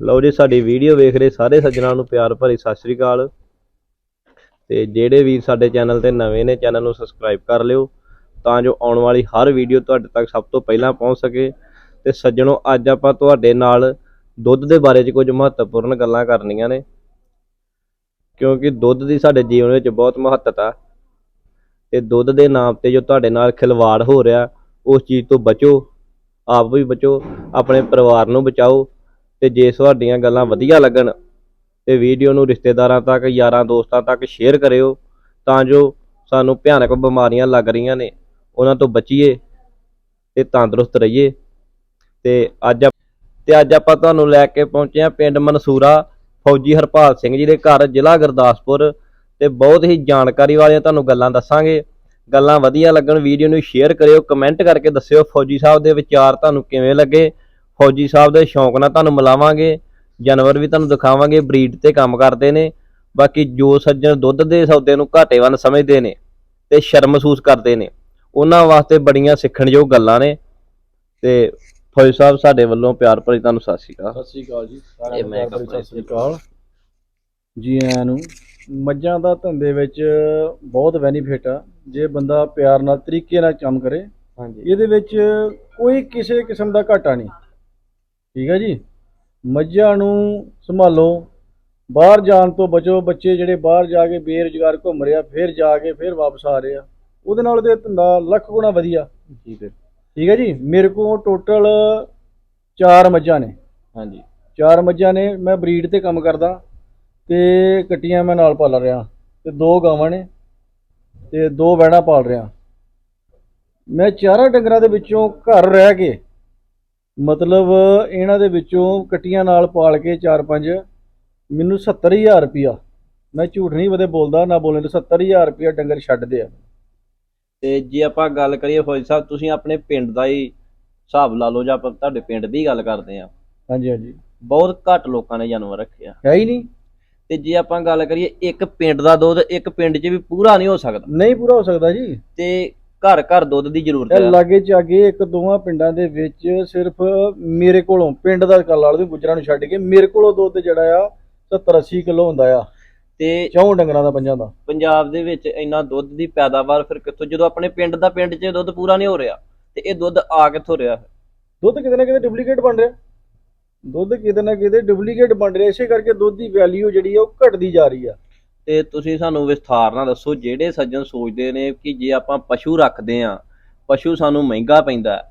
ਲਓ ਜੀ, ਸਾਡੀ ਵੀਡੀਓ ਵੇਖ ਰਹੇ ਸਾਰੇ ਸੱਜਣਾਂ ਨੂੰ ਪਿਆਰ ਭਰੀ ਸਤਿ ਸ੍ਰੀ ਅਕਾਲ। ਤੇ ਜਿਹੜੇ ਵੀ ਸਾਡੇ ਚੈਨਲ ਤੇ ਨਵੇਂ ਨੇ, ਚੈਨਲ ਨੂੰ ਸਬਸਕ੍ਰਾਈਬ ਕਰ ਲਿਓ ਤਾਂ ਜੋ ਆਉਣ ਵਾਲੀ ਹਰ ਵੀਡੀਓ ਤੁਹਾਡੇ ਤੱਕ ਸਭ ਤੋਂ ਪਹਿਲਾਂ ਪਹੁੰਚ ਸਕੇ। ਤੇ ਸੱਜਣੋ, ਅੱਜ ਆਪਾਂ ਤੁਹਾਡੇ ਨਾਲ ਦੁੱਧ ਦੇ ਬਾਰੇ 'ਚ ਕੁਝ ਮਹੱਤਵਪੂਰਨ ਗੱਲਾਂ ਕਰਨੀਆਂ ਨੇ। ਕਿਉਂਕਿ ਦੁੱਧ ਦੀ ਸਾਡੇ ਜੀਵਨ ਵਿੱਚ ਬਹੁਤ ਮਹੱਤਤਾ। ਤੇ ਦੁੱਧ ਦੇ ਨਾਮ ਤੇ ਜੋ ਤੁਹਾਡੇ ਨਾਲ ਖਿਲਵਾੜ ਹੋ ਰਿਹਾ, ਉਸ ਚੀਜ਼ ਤੋਂ ਬਚੋ, ਆਪ ਵੀ ਬਚੋ, ਆਪਣੇ ਪਰਿਵਾਰ ਨੂੰ ਬਚਾਓ। ਤੇ ਜੇ ਤੁਹਾਡੀਆਂ ਗੱਲਾਂ ਵਧੀਆ ਲੱਗਣ ਤੇ ਵੀਡੀਓ ਨੂੰ ਰਿਸ਼ਤੇਦਾਰਾਂ ਤੱਕ, ਯਾਰਾਂ ਦੋਸਤਾਂ ਤੱਕ ਸ਼ੇਅਰ ਕਰਿਓ, ਤਾਂ ਜੋ ਸਾਨੂੰ ਭਿਆਨਕ ਬਿਮਾਰੀਆਂ ਲੱਗ ਰਹੀਆਂ ਨੇ। ਉਹਨਾਂ ਤੋਂ ਬਚੀਏ ਤੇ ਤੰਦਰੁਸਤ ਰਹੀਏ। ਤੇ ਅੱਜ ਆਪ- ਤੇ ਅੱਜ ਆਪਾਂ ਤੁਹਾਨੂੰ ਲੈ ਕੇ ਪਹੁੰਚੇ ਹਾਂ ਪਿੰਡ ਮਨਸੂਰਾ, ਫੌਜੀ ਹਰਪਾਲ ਸਿੰਘ ਜੀ ਦੇ ਘਰ, ਜ਼ਿਲ੍ਹਾ ਗੁਰਦਾਸਪੁਰ। ਤੇ ਬਹੁਤ ਹੀ ਜਾਣਕਾਰੀ ਵਾਲੀਆਂ ਤੁਹਾਨੂੰ ਗੱਲਾਂ ਦੱਸਾਂਗੇ। ਗੱਲਾਂ ਵਧੀਆ ਲੱਗਣ, ਵੀਡੀਓ ਨੂੰ ਸ਼ੇਅਰ ਕਰਿਓ ਕਮੈਂਟ ਕਰਕੇ ਦੱਸਿਓ ਫੌਜੀ ਸਾਹਿਬ ਦੇ ਵਿਚਾਰ ਤੁਹਾਨੂੰ ਕਿਵੇਂ ਲੱਗੇ। ਫੌਜੀ ਸਾਹਿਬ ਦੇ ਸ਼ੌਂਕ ਨਾਲ ਤੁਹਾਨੂੰ ਮਿਲਾਵਾਂਗੇ ਜਾਨਵਰ ਵੀ ਤੁਹਾਨੂੰ ਦਿਖਾਵਾਂਗੇ ਬਰੀਡ ਤੇ ਕੰਮ ਕਰਦੇ ਨੇ ਬਾਕੀ ਜੋ ਸੱਜਣ ਦੁੱਧ ਦੇ ਸੌਦੇ ਨੂੰ ਘਾਟੇਵੰਨ ਸਮਝਦੇ ਨੇ ਤੇ ਸ਼ਰਮ ਮਹਿਸੂਸ ਕਰਦੇ ਨੇ ਉਹਨਾਂ ਵਾਸਤੇ ਬੜੀਆਂ ਸਿੱਖਣਯੋਗ ਗੱਲਾਂ ਨੇ ਤੇ ਫੌਜੀ ਸਾਹਿਬ ਸਾਡੇ ਵੱਲੋਂ ਪਿਆਰ ਭਰੀ ਤੁਹਾਨੂੰ ਸਤਿ ਸ਼੍ਰੀ ਅਕਾਲ। ਸਤਿ ਸ੍ਰੀ ਅਕਾਲ ਜੀ ਇਹ ਸਾਰਿਆਂ ਮੈਂ ਨੂੰ ਪਿਆਰ ਭਰੀ ਕੱਪੜੇ ਸਤਿ ਸ੍ਰੀ ਅਕਾਲ। ਜੀ ਆਇਆਂ ਨੂੰ ਮੱਝਾਂ ਦਾ ਧੰਦੇ ਵਿੱਚ ਬਹੁਤ ਬੈਨੀਫਿਟ ਆ ਜੇ ਬੰਦਾ ਪਿਆਰ ਨਾਲ ਤਰੀਕੇ ਨਾਲ ਕੰਮ ਕਰੇ ਹਾਂਜੀ। ਇਹਦੇ ਵਿੱਚ ਕੋਈ ਕਿਸੇ ਕਿਸਮ ਦਾ ਘਾਟਾ ਨਹੀਂ। ਠੀਕ ਹੈ ਜੀ? ਮੱਝਾਂ ਨੂੰ ਸੰਭਾਲੋ ਬਾਹਰ ਜਾਣ ਤੋਂ ਬਚੋ ਬੱਚੇ ਜਿਹੜੇ ਬਾਹਰ ਜਾ ਕੇ ਬੇਰੁਜ਼ਗਾਰ ਘੁੰਮ ਰਿਹਾ ਫਿਰ ਜਾ ਕੇ ਫਿਰ ਵਾਪਸ ਆ ਰਹੇ। ਆ ਉਹਦੇ ਨਾਲ ਤੇ ਧੰਦਾ ਲੱਖ ਗੁਣਾ ਵਧੀਆ। ਜੀ ਫਿਰ। ਠੀਕ ਹੈ ਜੀ? ਮੇਰੇ ਕੋਲ ਟੋਟਲ ਚਾਰ ਮੱਝਾਂ ਨੇ। ਹਾਂਜੀ। ਚਾਰ ਮੱਝਾਂ ਨੇ ਮੈਂ ਬਰੀਡ ਤੇ ਕੰਮ ਕਰਦਾ ਤੇ ਕੱਟੀਆਂ ਮੈਂ ਨਾਲ ਪਾਲ ਰਿਹਾ। ਤੇ ਦੋ ਗਾਵਾਂ ਨੇ ਤੇ ਦੋ ਵੈੜਾਂ ਪਾਲ ਰਿਹਾ। ਮੈਂ ਚਾਰਾਂ ਡੰਗਰਾਂ ਦੇ ਵਿੱਚੋਂ ਘਰ ਰਹਿ ਕੇ ਮਤਲਬ ਇਹਨਾਂ ਦੇ ਵਿੱਚੋਂ ਕੱਟੀਆਂ ਨਾਲ ਪਾਲ ਕੇ ਚਾਰ ਪੰਜ ਮੈਨੂੰ 70000 ਰੁਪਿਆ ਮੈਂ ਝੂਠ ਨਹੀਂ ਬਦੇ ਬੋਲਦਾ ਨਾ ਬੋਲੇ ਤਾਂ 70000 ਰੁਪਿਆ ਡੰਗਰ ਛੱਡਦੇ ਆ ਤੇ ਜੇ ਆਪਾਂ ਗੱਲ ਕਰੀਏ ਫੌਜੀ ਸਾਹਿਬ ਤੁਸੀਂ ਆਪਣੇ ਪਿੰਡ ਦਾ ਹੀ ਹਿਸਾਬ ਲਾ ਲਓ ਜਾਂ ਆਪਾਂ ਤੁਹਾਡੇ ਪਿੰਡ ਦੀ ਗੱਲ ਕਰਦੇ ਆ ਹਾਂਜੀ ਹਾਂਜੀ। ਬਹੁਤ ਘੱਟ ਲੋਕਾਂ ਨੇ ਜਾਨਵਰ ਰੱਖਿਆ ਹੈ ਹੀ ਨਹੀਂ। ਤੇ ਜੇ ਆਪਾਂ ਗੱਲ ਕਰੀਏ ਇੱਕ ਪਿੰਡ ਦਾ ਦੁੱਧ ਇੱਕ ਪਿੰਡ 'ਚ ਵੀ ਪੂਰਾ ਨਹੀਂ ਹੋ ਸਕਦਾ। ਨਹੀਂ ਪੂਰਾ ਹੋ ਸਕਦਾ ਜੀ। ਤੇ ਘਰ ਘਰ ਦੁੱਧ ਦੀ ਜ਼ਰੂਰਤ ਇਹ ਹੈ ਲਾਗੇ ਚਾਗੇ ਇੱਕ ਦੋਵਾਂ ਪਿੰਡਾਂ ਦੇ ਵਿੱਚ ਸਿਰਫ ਮੇਰੇ ਕੋਲੋਂ ਪਿੰਡ ਦਾ ਗੱਲ ਲਾ ਲਓ ਗੁਜਰਾਂ ਨੂੰ ਛੱਡ ਕੇ ਮੇਰੇ ਕੋਲੋਂ ਦੁੱਧ ਜਿਹੜਾ ਆ 70 80 ਕਿਲੋ ਹੁੰਦਾ ਆ। ਤੇ ਚੌਂ ਡੰਗਰਾਂ ਦਾ ਪੰਜਾਂ ਦਾ। ਪੰਜਾਬ ਦੇ ਵਿੱਚ ਇੰਨਾ ਦੁੱਧ ਦੀ ਪੈਦਾਵਾਰ ਫਿਰ ਕਿੱਥੋਂ ਜਦੋਂ ਆਪਣੇ ਪਿੰਡ ਦਾ ਪਿੰਡ 'ਚ ਦੁੱਧ ਪੂਰਾ ਨਹੀਂ ਹੋ ਰਿਹਾ ਤੇ ਇਹ ਦੁੱਧ ਆ ਕਿੱਥੋਂ ਰਿਹਾ ਦੁੱਧ ਕਿਤੇ ਨਾ ਕਿਤੇ ਡੁਪਲੀਕੇਟ ਬਣ ਰਿਹਾ। ਦੁੱਧ ਕਿਤੇ ਨਾ ਕਿਤੇ ਡੁਪਲੀਕੇਟ ਬਣ ਰਿਹਾ ਇਸੇ ਕਰਕੇ ਦੁੱਧ ਦੀ ਵੈਲਿਊ ਜਿਹੜੀ ਆ ਉਹ ਘਟਦੀ ਜਾ ਰਹੀ ਆ। ਤੇ ਤੁਸੀਂ ਸਾਨੂੰ ਵਿਸਥਾਰ ਨਾਲ ਦੱਸੋ, ਜਿਹੜੇ ਸੱਜਣ ਸੋਚਦੇ ਨੇ ਕਿ ਜੇ ਆਪਾਂ ਪਸ਼ੂ ਰੱਖਦੇ ਆ ਪਸ਼ੂ ਸਾਨੂੰ ਮਹਿੰਗਾ ਪੈਂਦਾ ਹੈ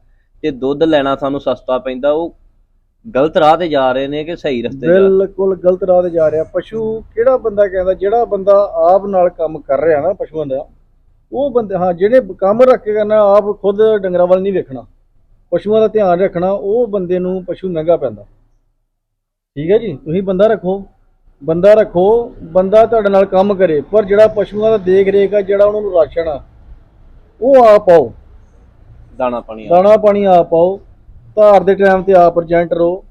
ਤੇ ਦੁੱਧ ਲੈਣਾ ਸਾਨੂੰ ਸਸਤਾ ਪੈਂਦਾ, ਉਹ ਗਲਤ ਰਾਹ ਤੇ ਜਾ ਰਹੇ ਨੇ ਕਿ ਸਹੀ ਰਸਤੇ ਜਾ ਬਿਲਕੁਲ ਗਲਤ ਰਾਹ ਤੇ ਜਾ ਰਿਹਾ। ਪਸ਼ੂ ਕਿਹੜਾ ਬੰਦਾ ਕਹਿੰਦਾ, ਜਿਹੜਾ ਬੰਦਾ ਆਪ ਨਾਲ ਕੰਮ ਕਰ ਰਿਹਾ ਨਾ ਪਸ਼ੂਆਂ ਦਾ, ਉਹ ਬੰਦੇ, ਹਾਂ ਜਿਹੜੇ ਕੰਮ ਰੱਖ ਕੇ ਕਰਨਾ ਆਪ ਖੁਦ ਡੰਗਰਾਂ ਵੱਲ ਨਹੀਂ ਵੇਖਣਾ। ਪਸ਼ੂਆਂ ਦਾ ਧਿਆਨ ਰੱਖਣਾ, ਉਹ ਬੰਦੇ ਨੂੰ ਪਸ਼ੂ ਮਹਿੰਗਾ ਪੈਂਦਾ। ਠੀਕ ਹੈ ਜੀ? ਤੁਸੀਂ ਬੰਦਾ ਰੱਖੋ। ਬੰਦਾ ਰੱਖੋ ਬੰਦਾ ਤੁਹਾਡੇ ਨਾਲ ਕੰਮ ਕਰੇ ਪਰ ਜਿਹੜਾ ਪਸ਼ੂਆਂ ਦਾ ਦੇਖ ਰੇਖ ਆ ਜਿਹੜਾ ਉਹਨਾਂ ਨੂੰ ਰਾਸ਼ਨ ਆ ਉਹ ਆਪ ਪਾਓ ਦਾਣਾ ਪਾਣੀ ਆ। ਦਾਣਾ ਪਾਣੀ ਆਪ ਪਾਓ ਧਾਰ ਦੇ ਟਾਈਮ ਤੇ ਆਪ ਪ੍ਰਜੈਂਟ ਰਹੋ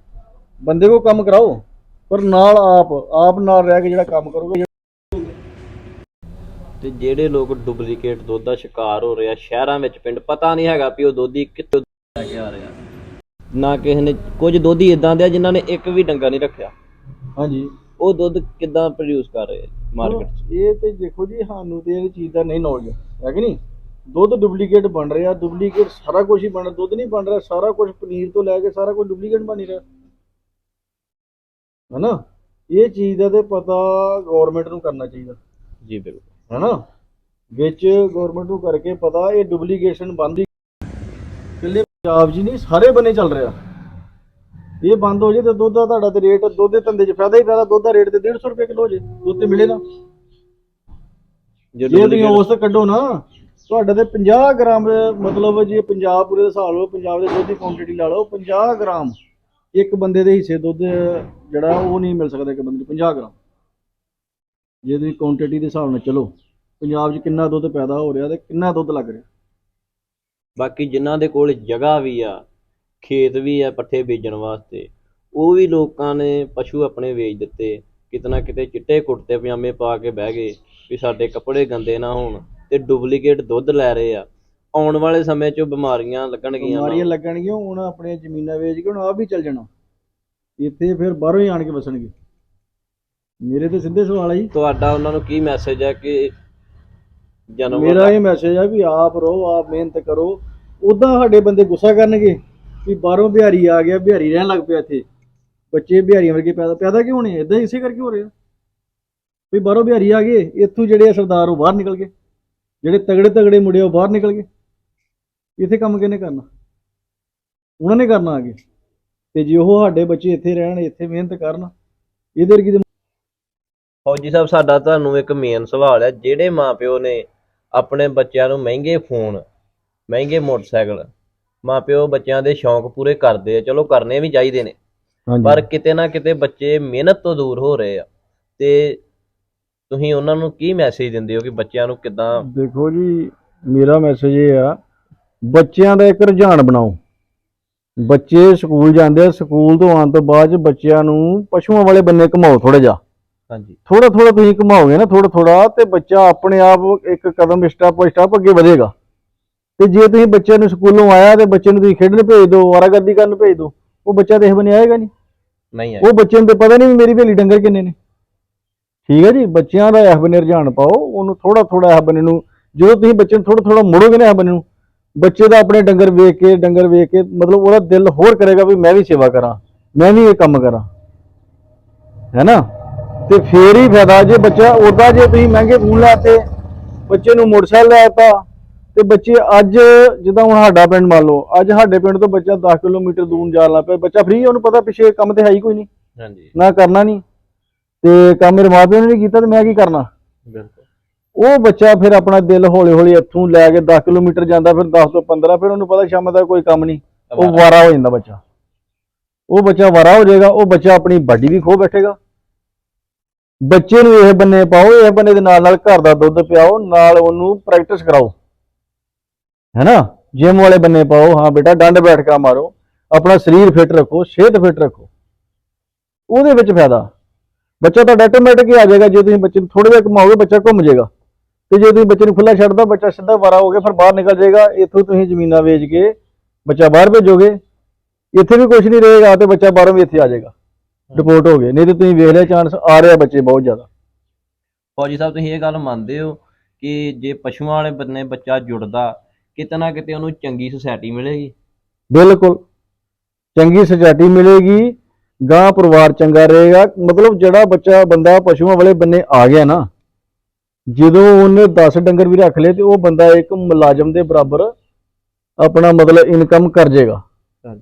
ਬੰਦੇ ਕੋ ਕੰਮ ਕਰਾਓ ਪਰ ਨਾਲ ਆਪ ਆਪ ਨਾਲ ਰਹਿ ਕੇ ਜਿਹੜਾ ਕੰਮ ਕਰੋਗੇ ਤੇ ਜਿਹੜੇ ਲੋਕ ਡੁਪਲੀਕੇਟ ਦੁੱਧ ਦਾ ਸ਼ਿਕਾਰ ਹੋ ਰਹੇ ਆ ਸ਼ਹਿਰਾਂ ਵਿੱਚ ਪਿੰਡ ਪਤਾ ਨਹੀਂ ਹੈਗਾ ਵੀ ਉਹ ਦੋਧੀ ਕਿੱਥੋਂ ਲੈ ਕੇ ਆ ਰਿਹਾ ਨਾ ਕਿਸੇ ਨੇ ਕੁਝ ਦੋਧੀ ਇਦਾਂ ਦੇ ਆ ਜਿਨ੍ਹਾਂ ਨੇ ਇੱਕ ਵੀ ਡੰਗਾ ਨਹੀਂ ਰੱਖਿਆ। ਹਾਂਜੀ। ਉਹ ਦੁੱਧ ਕਿੱਦਾਂ ਪ੍ਰੋਡਿਊਸ ਕਰ ਰਹੇ ਮਾਰਕੀਟ 'ਚ? ਇਹ ਤੇ ਦੇਖੋ ਜੀ ਸਾਨੂੰ ਤੇ ਇਹ ਚੀਜ਼ ਦਾ ਨਹੀਂ ਨੌਲੇਜ ਹੈ ਕਿ ਨਹੀਂ? ਦੁੱਧ ਡੁਪਲੀਕੇਟ ਬਣ ਰਿਹਾ ਡੁਪਲੀਕੇਟ ਸਾਰਾ ਕੁਝ ਹੀ ਬਣ ਦੁੱਧ ਨਹੀਂ ਬਣ ਰਿਹਾ ਸਾਰਾ ਕੁਝ ਪਨੀਰ ਤੋਂ ਲੈ ਕੇ ਸਾਰਾ ਕੁਝ ਡੁਪਲੀਕੇਟ ਬਣ ਹੀ ਰਿਹਾ। ਹਨਾ? ਇਹ ਚੀਜ਼ ਦਾ ਤੇ ਪਤਾ ਗਵਰਨਮੈਂਟ ਨੂੰ ਕਰਨਾ ਚਾਹੀਦਾ। ਜੀ ਬਿਲਕੁਲ। ਹੈਨਾ? ਵਿੱਚ ਗਵਰਨਮੈਂਟ ਨੂੰ ਕਰਕੇ ਪਤਾ ਇਹ ਡੁਪਲੀਕੇਸ਼ਨ ਬੰਦ ਹੀ ਇਕੱਲੇ ਪੰਜਾਬ ਜੀ ਨਹੀਂ ਸਾਰੇ ਬੰਨੇ ਚੱਲ ਰਿਹਾ। ਇਹ ਬੰਦ ਹੋ ਜੇ ਤੇ ਦੁੱਧ ਦਾ ਤੁਹਾਡਾ ਤੇ ਰੇਟ ਦੁੱਧ ਦੇ ਧੰਦੇ 'ਚ ਫਾਇਦਾ ਹੀ ਫਾਇਦਾ ਦੁੱਧ ਦਾ ਰੇਟ ਤੇ 150 ਰੁਪਏ ਕਿਲੋ ਹੋ ਜੇ ਦੁੱਧ ਤੇ ਮਿਲੇ ਨਾ ਜੇ ਤੁਸੀਂ ਉਸ ਕੱਢੋ ਨਾ ਤੁਹਾਡੇ ਤੇ 50 ਗ੍ਰਾਮ ਮਤਲਬ ਜੇ ਪੰਜਾਬ ਪੂਰੇ ਦਾ ਹਿਸਾਬ ਲਓ ਪੰਜਾਬ ਦੇ ਦੁੱਧ ਦੀ ਕੁਆਂਟੀਟੀ ਲਾ ਲਓ 50 ਗ੍ਰਾਮ ਇੱਕ ਬੰਦੇ ਦੇ ਹਿੱਸੇ ਦੁੱਧ ਜਿਹੜਾ ਉਹ ਨਹੀਂ ਮਿਲ ਸਕਦਾ ਇੱਕ ਬੰਦੇ ਨੂੰ 50 ਗ੍ਰਾਮ। ਜੇ ਤੁਸੀਂ ਕੁਆਂਟੀਟੀ ਦੇ ਹਿਸਾਬ ਨਾਲ ਚਲੋ ਪੰਜਾਬ 'ਚ ਕਿੰਨਾ ਦੁੱਧ ਪੈਦਾ ਹੋ ਰਿਹਾ ਤੇ ਕਿੰਨਾ ਦੁੱਧ ਲੱਗ ਰਿਹਾ। ਬਾਕੀ ਜਿਨ੍ਹਾਂ ਦੇ ਕੋਲ ਜਗ੍ਹਾ ਵੀ ਆ ਖੇਤ ਵੀ ਆ ਪੱਠੇ ਬੀਜਣ ਵਾਸਤੇ। ਉਹ ਵੀ ਲੋਕਾਂ ਨੇ ਪਸ਼ੂ ਆਪਣੇ ਵੇਚ ਦਿੱਤੇ। ਕਿਤੇ ਨਾ ਕਿਤੇ ਚਿੱਟੇ ਕੁੜਤੇ ਪਜਾਮੇ ਪਾ ਕੇ ਬਹਿ ਗਏ ਵੀ ਸਾਡੇ ਕੱਪੜੇ ਗੰਦੇ ਨਾ ਹੋਣ ਤੇ ਡੁਪਲੀਕੇਟ ਦੁੱਧ ਲੈ ਰਹੇ ਆ। ਆਉਣ ਵਾਲੇ ਸਮੇਂ 'ਚ ਬਿਮਾਰੀਆਂ ਲੱਗਣਗੀਆਂ। ਬਿਮਾਰੀਆਂ। ਲੱਗਣਗੀਆਂ ਹੁਣ ਆਪਣੇ ਜ਼ਮੀਨਾਂ ਵੇਚ ਕੇ ਹੁਣ ਆਪ ਵੀ ਚੱਲ ਜਾਣਾ। ਇੱਥੇ ਫਿਰ ਬਾਹਰੋਂ ਹੀ ਆਣ ਕੇ ਵਸਣਗੇ। ਮੇਰੇ ਤੇ ਸਿੱਧੇ ਸਵਾਲ ਆ ਜੀ। ਤੁਹਾਡਾ ਉਹਨਾਂ ਨੂੰ ਕੀ ਮੈਸੇਜ ਹੈ ਕਿ ਜਨਮ ਮੇਰਾ ਇਹ ਮੈਸੇਜ ਆ ਵੀ ਆਪ ਰਹੋ ਆਪ ਮਿਹਨਤ ਕਰੋ। ਉਦਾਂ ਸਾਡੇ ਬੰਦੇ ਗੁੱਸਾ ਕਰਨਗੇ। ਵੀ ਬਾਹਰੋਂ ਬਿਹਾਰੀ ਆ ਗਿਆ, ਬਿਹਾਰੀ ਰਹਿਣ ਲੱਗ ਪਿਆ ਇੱਥੇ। ਬੱਚੇ ਬਿਹਾਰੀਆਂ ਵਰਗੇ ਪੈਦਾ ਪੈਦਾ ਕਿਉਂ ਹੋਣੇ? ਇਦਾਂ ਇਸੇ ਕਰਕੇ ਹੋ ਰਿਹਾ ਵੀ ਬਾਹਰੋਂ ਬਿਹਾਰੀ ਆ ਗਏ, ਇੱਥੋਂ ਜਿਹੜੇ ਸਰਦਾਰ ਉਹ ਬਾਹਰ ਨਿਕਲ ਗਏ। ਜਿਹੜੇ ਤਗੜੇ ਤਗੜੇ ਮੁੰਡੇ ਉਹ ਬਾਹਰ ਨਿਕਲ ਗਏ। ਇੱਥੇ ਕੰਮ ਕਿਹਨੇ ਕਰਨਾ? ਉਹਨਾਂ ਨੇ ਕਰਨਾ ਆ ਤੇ ਜੇ ਉਹ ਸਾਡੇ ਬੱਚੇ ਇੱਥੇ ਰਹਿਣ, ਇੱਥੇ ਮਿਹਨਤ ਕਰਨ ਇਹਦੇ ਵਰਗੀ ਫੌਜੀ ਸਾਹਿਬ, ਸਾਡਾ ਤੁਹਾਨੂੰ ਇੱਕ ਮੇਨ ਸਵਾਲ ਹੈ। ਜਿਹੜੇ ਮਾਪਿਓ ਨੇ ਆਪਣੇ ਬੱਚਿਆਂ ਨੂੰ ਮਹਿੰਗੇ ਫੋਨ, ਮਹਿੰਗੇ ਮੋਟਰਸਾਈਕਲ ਮਾਪਿਓ ਬੱਚਿਆਂ ਦੇ ਸ਼ੌਂਕ ਪੂਰੇ ਕਰਦੇ ਆ ਚਲੋ ਕਰਨੇ ਵੀ ਚਾਹੀਦੇ ਨੇ। ਪਰ ਕਿਤੇ ਨਾ ਕਿਤੇ ਬੱਚੇ ਮਿਹਨਤ ਤੋਂ ਦੂਰ ਹੋ ਰਹੇ ਆ। ਤੇ ਤੁਸੀਂ ਉਹਨਾਂ ਨੂੰ ਕੀ ਮੈਸੇਜ ਦਿੰਦੇ ਹੋ ਕਿ ਬੱਚਿਆਂ ਨੂੰ ਕਿਦਾਂ ਦੇਖੋ ਜੀ ਮੇਰਾ ਮੈਸੇਜ ਇਹ ਆ ਬੱਚਿਆਂ ਦਾ ਇੱਕ ਰੁਝਾਨ ਬਣਾਓ। ਬੱਚੇ ਸਕੂਲ ਜਾਂਦੇ ਆ ਸਕੂਲ ਤੋਂ ਆਉਣ ਤੋਂ ਬਾਅਦ ਬੱਚਿਆਂ ਨੂੰ ਪਸ਼ੂਆਂ ਵਾਲੇ ਬੰਨੇ ਘਮਾਓ ਥੋੜਾ ਜਿਹਾ। ਹਾਂਜੀ। ਥੋੜਾ ਥੋੜਾ ਤੁਸੀਂ ਘਮਾਓਗੇ ਨਾ ਥੋੜਾ ਥੋੜਾ ਤੇ ਬੱਚਾ ਆਪਣੇ ਆਪ ਇੱਕ ਕਦਮ ਸਟੈਪ ਸਟੈਪ ਅੱਗੇ ਵਧੇਗਾ। ਤੇ ਜੇ ਤੁਸੀਂ ਬੱਚੇ ਨੂੰ ਸਕੂਲੋਂ ਆਇਆ ਤੇ ਬੱਚੇ ਨੂੰ ਤੁਸੀਂ ਖੇਡਣ ਭੇਜ ਦਿਓ ਵਾਰਾਗਰਦੀ ਕਰਨ ਭੇਜ ਦਿਓ ਉਹ ਬੱਚਾ ਤੇ ਇਹ ਬਣੇ ਆਏਗਾ ਨਹੀਂ? ਨਹੀਂ ਹੈ। ਉਹ ਬੱਚੇ ਨੂੰ ਤੇ ਪਤਾ ਨਹੀਂ ਮੇਰੀ ਭੇਲੀ ਡੰਗਰ ਕਿੰਨੇ ਨੇ। ਠੀਕ ਹੈ ਜੀ ਬੱਚਿਆਂ ਦਾ ਇਹ ਬਨੇ ਰੁਝਾਨ ਪਾਓ ਉਹਨੂੰ ਥੋੜਾ ਥੋੜਾ ਇਹ ਬਨੇ ਨੂੰ ਜਦੋਂ ਤੁਸੀਂ ਬੱਚੇ ਨੂੰ ਥੋੜਾ ਥੋੜਾ ਮੋੜੋਗੇ ਨਾ ਇਹ ਬਨੇ ਨੂੰ ਬੱਚੇ ਦਾ ਆਪਣੇ ਡੰਗਰ ਵੇਖ ਕੇ ਡੰਗਰ ਵੇਖ ਕੇ ਮਤਲਬ ਉਹਦਾ ਦਿਲ ਹੋਰ ਕਰੇਗਾ ਵੀ ਮੈਂ ਵੀ ਸੇਵਾ ਕਰਾਂ ਮੈਂ ਵੀ ਇਹ ਕੰਮ ਕਰਾਂ। ਹੈਨਾ ਤੇ ਫੇਰ ਹੀ ਫਾਇਦਾ ਜੇ ਬੱਚਾ ਉਦਾਂ ਜੇ ਤੁਸੀਂ ਮਹਿੰਗੇ ਫੋਨ ਲਾਤੇ ਬੱਚੇ ਨੂੰ ਮੋਟਰਸਾਈਕਲ ਲਾਤਾ ਤੇ ਬੱਚੇ ਅੱਜ ਜਿੱਦਾਂ ਹੁਣ ਸਾਡਾ ਪਿੰਡ ਮੰਨ ਲਓ ਅੱਜ ਸਾਡੇ ਪਿੰਡ ਤੋਂ ਬੱਚਾ 10 ਕਿਲੋਮੀਟਰ ਦੂਰ ਜਾਣ ਲੱਗ ਪਿਆ ਬੱਚਾ ਫ੍ਰੀ ਉਹਨੂੰ ਪਤਾ ਪਿੱਛੇ ਕੰਮ ਤੇ ਹੈ ਹੀ ਕੋਈ ਨਹੀਂ। ਹਾਂਜੀ। ਨਾ ਕਰਨਾ ਨਹੀਂ। ਤੇ ਕੰਮ ਮੇਰੇ ਮਾਪਿਆਂ ਨੇ ਨਹੀਂ ਕੀਤਾ ਤੇ ਮੈਂ ਕੀ ਕਰਨਾ? ਬਿਲਕੁਲ। ਉਹ ਬੱਚਾ ਫਿਰ ਆਪਣਾ ਦਿਲ ਹੌਲੀ ਹੌਲੀ ਇੱਥੋਂ ਲੈ ਕੇ 10 ਕਿਲੋਮੀਟਰ ਜਾਂਦਾ ਫਿਰ 10 ਤੋਂ 15 ਫਿਰ ਉਹਨੂੰ ਪਤਾ ਸ਼ਾਮ ਦਾ ਕੋਈ ਕੰਮ ਨਹੀਂ। ਉਹ ਵਾਰਾ। ਹੋ ਜਾਂਦਾ ਬੱਚਾ। ਉਹ ਬੱਚਾ ਵਾਰਾ ਹੋ ਜਾਏਗਾ ਉਹ ਬੱਚਾ ਆਪਣੀ ਬਾਡੀ ਵੀ ਖੋ ਬੈਠੇਗਾ। ਬੱਚੇ ਨੂੰ ਇਹ ਬੰਨੇ ਪਾਓ ਇਹ ਬੰਨੇ ਦੇ ਨਾਲ ਨਾਲ ਘਰ ਦਾ ਦੁੱਧ ਪਿਆਓ ਨਾਲ ਉਹਨੂੰ ਪ੍ਰੈਕਟਿਸ ਕਰਾਓ। ਹੈਨਾ? ਜਿਮ ਵਾਲੇ ਬੰਨੇ ਪਾਓ ਹਾਂ ਬੇਟਾ ਡੰਡ ਬੈਠਕਾ ਮਾਰੋ। ਆਪਣਾ ਸਰੀਰ ਫਿੱਟ ਰੱਖੋ ਸਿਹਤ ਫਿੱਟ ਰੱਖੋ। ਉਹਦੇ ਵਿੱਚ ਫਾਇਦਾ। ਬੱਚਾ ਤਾਂ ਆਟੋਮੈਟਿਕ ਹੀ ਆ ਜਾਏਗਾ ਜੇ ਤੁਸੀਂ ਬੱਚੇ ਨੂੰ ਥੋੜਾ ਜਿਹਾ ਘੁਮਾਓਗੇ ਬੱਚਾ ਘੁੰਮ ਜਾਏਗਾ। ਤੇ ਜੇ ਤੁਸੀਂ ਬੱਚੇ ਨੂੰ ਖੁੱਲਾ ਛੱਡਦਾ ਬੱਚਾ ਸਿੱਧਾ ਵਾਰਾ ਹੋ ਕੇ ਫਿਰ ਬਾਹਰ ਨਿਕਲ ਜਾਏਗਾ। ਇੱਥੋਂ ਤੁਸੀਂ ਜ਼ਮੀਨਾਂ ਵੇਚ ਕੇ ਬੱਚਾ ਬਾਹਰ ਭੇਜੋਗੇ। ਇੱਥੇ ਵੀ ਕੁਝ ਨਹੀਂ ਰਹੇਗਾ ਤੇ ਬੱਚਾ ਬਾਹਰੋਂ ਵੀ ਇੱਥੇ ਆ ਜਾਏਗਾ। ਡਿਪੋਰਟ ਹੋ ਗਏ। ਨਹੀਂ ਤੇ ਤੁਸੀਂ ਵੇਖ ਲਿਆ ਚਾਂਸ ਆ ਰਿਹਾ ਬੱਚੇ ਬਹੁਤ ਜ਼ਿਆਦਾ। ਫੌਜੀ ਸਾਹਿਬ ਤੁਸੀਂ ਇਹ ਗੱਲ ਮੰਨਦੇ ਹੋ ਕਿ ਜੇ ਪਸ਼ੂਆਂ ਵਾਲੇ ਬੰਨੇ ਬੱਚਾ ਜੁੜਦਾ ਕਿਤੇ ਨਾ ਕਿਤੇ ਉਹਨੂੰ ਚੰਗੀ ਸੁਸਾਇਟੀ ਮਿਲੇਗੀ। ਬਿਲਕੁਲ। ਚੰਗੀ ਸਜਾਟੀ ਮਿਲੇਗੀ ਗਾਂ ਪਰਿਵਾਰ ਚੰਗਾ ਰਹੇਗਾ। ਮਤਲਬ ਜਿਹੜਾ ਬੱਚਾ ਬੰਦਾ ਪਸ਼ੂਆਂ ਵਾਲੇ ਬੰਨੇ ਆ ਗਿਆ ਨਾ ਜਦੋਂ ਉਹਨੇ 10 ਡੰਗਰ ਵੀ ਰੱਖ ਲਏ ਤੇ ਉਹ ਬੰਦਾ ਇੱਕ ਮੁਲਾਜ਼ਮ ਦੇ ਬਰਾਬਰ ਆਪਣਾ ਮਤਲਬ ਇਨਕਮ ਕਰ ਜਾਏਗਾ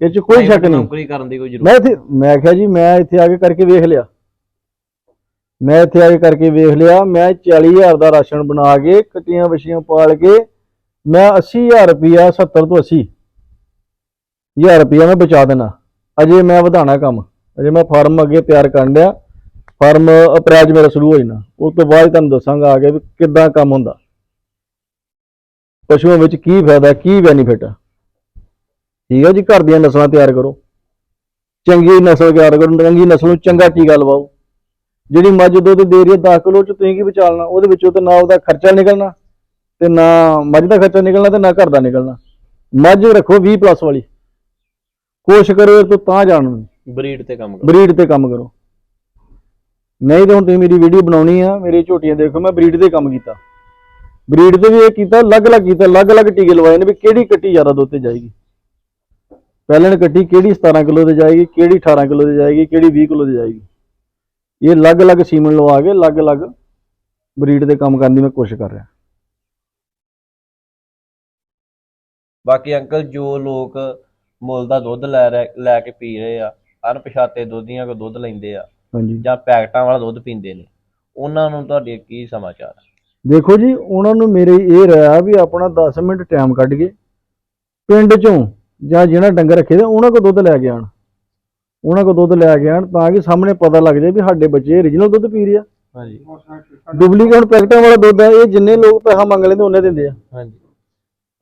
ਇਹ ਚ ਕੋਈ ਸ਼ੱਕ ਨਹੀਂ। ਨੌਕਰੀ ਕਰਨ ਦੀ ਕੋਈ ਜ਼ਰੂਰਤ ਮੈਂ ਇੱਥੇ ਮੈਂ ਕਿਹਾ ਜੀ ਮੈਂ ਇੱਥੇ ਆ ਕੇ ਕਰਕੇ ਵੇਖ ਲਿਆ। ਮੈਂ ਇੱਥੇ ਆ ਕੇ ਕਰਕੇ ਵੇਖ ਲਿਆ। ਮੈਂ 40000 ਦਾ ਰਾਸ਼ਨ ਬਣਾ ਕੇ ਕਟੀਆਂ ਵਛੀਆਂ ਪਾਲ ਕੇ ਮੈਂ 80000 ਰੁਪਿਆ 70 ਤੋਂ 80 ਹਜ਼ਾਰ ਰੁਪਿਆ ਮੈਂ ਬਚਾ ਦੇਣਾ। ਅਜੇ ਮੈਂ ਵਧਾਣਾ ਕੰਮ। ਅਜੇ ਮੈਂ ਫਾਰਮ ਅੱਗੇ ਤਿਆਰ ਕਰਨ ਡਿਆ। ਫਾਰਮ ਅਪ੍ਰੈਲ 'ਚ ਮੇਰਾ ਸ਼ੁਰੂ ਹੋ ਜਾਣਾ। ਉਸ ਤੋਂ ਬਾਅਦ ਤੁਹਾਨੂੰ ਦੱਸਾਂਗਾ ਆ ਕੇ ਵੀ ਕਿੱਦਾਂ ਕੰਮ ਹੁੰਦਾ। ਪਸ਼ੂਆਂ ਵਿੱਚ ਕੀ ਫਾਇਦਾ, ਕੀ ਬੈਨੀਫਿਟ ਆ? ਠੀਕ ਹੈ ਜੀ, ਘਰ ਦੀਆਂ ਨਸਲਾਂ ਤਿਆਰ ਕਰੋ। ਚੰਗੀ ਨਸਲ ਤਿਆਰ ਕਰੋ, ਚੰਗੀ ਨਸਲ ਨੂੰ ਚੰਗਾ ਟੀਕਾ ਲਵਾਓ। ਜਿਹੜੀ ਮੱਝ ਦੁੱਧ ਦੇ ਰਹੀ ਹੈ 10 ਕਿਲੋ ਚ ਤੁਸੀਂ ਕੀ ਵਿਚਾਲਣਾ? ਉਹਦੇ ਵਿੱਚੋਂ ਤਾਂ ਨਾ ਉਹਦਾ ਖਰਚਾ ਨਿਕਲਣਾ। ਤੇ ਨਾ ਮੱਝ ਦਾ ਖਰਚਾ ਨਿਕਲਣਾ ਤੇ ਨਾ ਘਰ ਦਾ ਨਿਕਲਣਾ। ਮੱਝ ਰੱਖੋ 20 ਪਲੱਸ ਵਾਲੀ। ਕੋਸ਼ਿਸ਼ ਕਰੋ ਤੋਂ ਤਾਂ ਜਾਣ ਨੂੰ। ਬਰੀਡ ਤੇ ਕੰਮ ਕਰੋ। ਬਰੀਡ ਤੇ ਕੰਮ ਕਰੋ। ਨਹੀਂ ਤਾਂ ਹੁਣ ਤੁਸੀਂ ਮੇਰੀ ਵੀਡੀਓ ਬਣਾਉਣੀ ਆ ਮੇਰੀ ਝੋਟੀਆਂ ਦੇਖੋ ਮੈਂ ਬਰੀਡ ਤੇ ਕੰਮ ਕੀਤਾ। ਬਰੀਡ ਤੇ ਵੀ ਇਹ ਕੀਤਾ ਅਲੱਗ-ਅਲੱਗ ਕੀਤਾ ਅਲੱਗ-ਅਲੱਗ ਟੀਕੇ ਲਵਾਏ ਨੇ ਵੀ ਕਿਹੜੀ ਕੱਟੀ ਜ਼ਿਆਦਾ ਦੁੱਧ ਤੇ ਜਾਏਗੀ। ਪਹਿਲਣ ਕੱਟੀ ਕਿਹੜੀ 17 ਕਿਲੋ ਤੇ ਜਾਏਗੀ ਕਿਹੜੀ 18 ਕਿਲੋ ਤੇ ਜਾਏਗੀ ਕਿਹੜੀ 20 ਕਿਲੋ ਤੇ ਜਾਏਗੀ। ਇਹ ਅਲੱਗ-ਅਲੱਗ ਸੀਮਨ ਲਵਾ ਕੇ ਅਲੱਗ-ਅਲੱਗ ਬਰੀਡ ਤੇ ਕੰਮ ਕਰਨ ਦੀ ਮੈਂ ਕੋਸ਼ਿਸ਼ ਕਰ ਰਿਹਾ। ਬਾਕੀ ਅੰਕਲ ਜੋ ਲੋਕ ਮੁੱਲ ਦਾ ਦੁੱਧ ਲੈ ਰਹੇ ਲੈ ਕੇ ਪੀ ਰਹੇ ਆ ਅਣਪਛਾਤੇ ਦੋਧੀਆਂ ਕੋ ਦੁੱਧ ਲੈਂਦੇ ਆ ਹਾਂਜੀ। ਜਾਂ ਪੈਕਟਾਂ ਵਾਲਾ ਦੁੱਧ ਪੀਂਦੇ ਨੇ ਉਹਨਾਂ ਨੂੰ ਤੁਹਾਡੇ ਕੀ ਸਮਾਚਾਰ ਆ? ਦੇਖੋ ਜੀ ਉਹਨਾਂ ਨੂੰ ਮੇਰੇ ਇਹ ਰਿਹਾ ਵੀ ਆਪਣਾ 10 ਮਿੰਟ ਟਾਈਮ ਕੱਢ ਕੇ ਪਿੰਡ ਚੋਂ ਜਾਂ ਜਿਹੜਾ ਡੰਗਰ ਰੱਖੇ ਦੇ ਉਹਨਾਂ ਕੋਲ ਦੁੱਧ ਲੈ ਕੇ ਆਣ ਉਹਨਾਂ ਕੋਲ ਦੁੱਧ ਲੈ ਕੇ ਆਣ ਤਾਂ ਕਿ ਸਾਹਮਣੇ ਪਤਾ ਲੱਗ ਜਾਏ ਵੀ ਸਾਡੇ ਬੱਚੇ origignal ਦੁੱਧ ਪੀ ਰਹੇ ਆ। ਹਾਂਜੀ। ਡੁਪਲੀਕੇਟ ਪੈਕਟਾਂ ਵਾਲਾ ਦੁੱਧ ਹੈ ਇਹ ਜਿੰਨੇ ਲੋਕ ਪੈਸਾ ਮੰਗ ਲੈਂਦੇ ਉਹਨੇ ਦਿੰਦੇ ਆ। ਹਾਂਜੀ।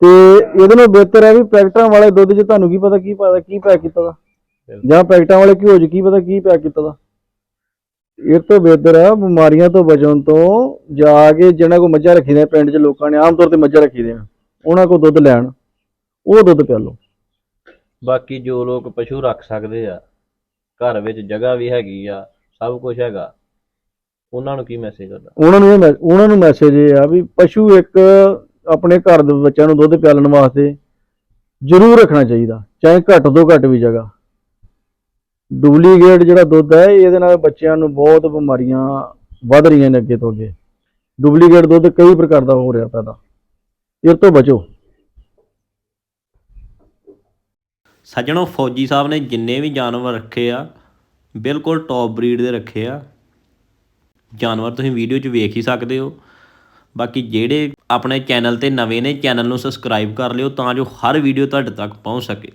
ਤੇ ਇਹਦੇ ਨਾਲੋਂ ਬਿਹਤਰ ਹੈ ਵੀ ਪੈਕਟਾਂ ਵਾਲੇ ਦੁੱਧ 'ਚ ਤੁਹਾਨੂੰ ਕੀ ਪਤਾ ਕੀ ਪਾਦਾ ਕੀ ਪੈਕ ਕੀਤਾ ਦਾ। ਜਾਂ ਪੈਕਟਾਂ ਵਾਲੇ ਘਿਓ 'ਚ ਕੀ ਪਤਾ ਕੀ ਪੈਕ ਕੀਤਾ ਦਾ? ਇਹ ਤੋਂ ਬਿਹਤਰ ਹੈ ਬਿਮਾਰੀਆਂ ਤੋਂ ਬਚਣ ਤੋਂ ਜਾ ਕੇ ਜਿਹਨਾਂ ਕੋ ਮੱਝਾਂ ਰੱਖੀ ਦੀਆਂ ਪਿੰਡ 'ਚ ਲੋਕਾਂ ਨੇ ਆਮ ਤੌਰ ਤੇ ਮੱਝਾਂ ਰੱਖੀ ਦੀਆਂ ਉਹਨਾਂ ਕੋ ਦੁੱਧ ਲੈਣ। ਉਹ ਦੁੱਧ ਪਿਆ ਲਓ। ਬਾਕੀ ਜੋ ਲੋਕ ਪਸ਼ੂ ਰੱਖ ਸਕਦੇ ਆ ਘਰ ਵਿੱਚ ਜਗ੍ਹਾ ਵੀ ਹੈਗੀ ਆ ਸਭ ਕੁਝ ਹੈਗਾ ਉਹਨਾਂ ਨੂੰ ਕੀ ਮੈਸੇਜ ਕਰਦਾ ਉਹਨਾਂ ਨੂੰ ਉਹਨਾਂ ਨੂੰ ਮੈਸੇਜ ਇਹ ਆ ਵੀ ਪਸ਼ੂ ਇੱਕ ਆਪਣੇ ਘਰ ਦੇ ਬੱਚਿਆਂ ਨੂੰ ਦੁੱਧ ਪਿਆਲਣ ਵਾਸਤੇ ਜ਼ਰੂਰ ਰੱਖਣਾ ਚਾਹੀਦਾ, ਚਾਹੇ ਘੱਟ ਤੋਂ ਘੱਟ ਵੀ ਜਗ੍ਹਾ। ਡੁਪਲੀਕੇਟ ਜਿਹੜਾ ਦੁੱਧ ਹੈ, ਇਹਦੇ ਨਾਲ ਬੱਚਿਆਂ ਨੂੰ ਬਹੁਤ ਬਿਮਾਰੀਆਂ ਵੱਧ ਰਹੀਆਂ ਨੇ ਅੱਗੇ ਤੋਂ ਅੱਗੇ। ਡੁਪਲੀਕੇਟ ਦੁੱਧ ਕਈ ਪ੍ਰਕਾਰ ਦਾ ਹੋ ਰਿਹਾ ਪੈਦਾ। ਇਹ ਤੋਂ ਬਚੋ। ਸੱਜਣੋ, ਫੌਜੀ ਸਾਹਿਬ ਨੇ ਜਿੰਨੇ ਵੀ ਜਾਨਵਰ ਰੱਖੇ ਆ, ਬਿਲਕੁਲ ਟੌਪ ਬਰੀਡ ਦੇ ਰੱਖੇ ਆ। ਜਾਨਵਰ ਤੁਸੀਂ ਵੀਡੀਓ 'ਚ ਵੇਖ ਹੀ ਸਕਦੇ ਹੋ। ਬਾਕੀ ਜਿਹੜੇ ਆਪਣੇ ਚੈਨਲ ਤੇ ਨਵੇਂ ਨੇ, ਚੈਨਲ ਨੂੰ ਸਬਸਕ੍ਰਾਈਬ ਕਰ ਲਿਓ ਤਾਂ ਜੋ ਹਰ ਵੀਡੀਓ ਤੁਹਾਡੇ ਤੱਕ ਪਹੁੰਚ ਸਕੇ।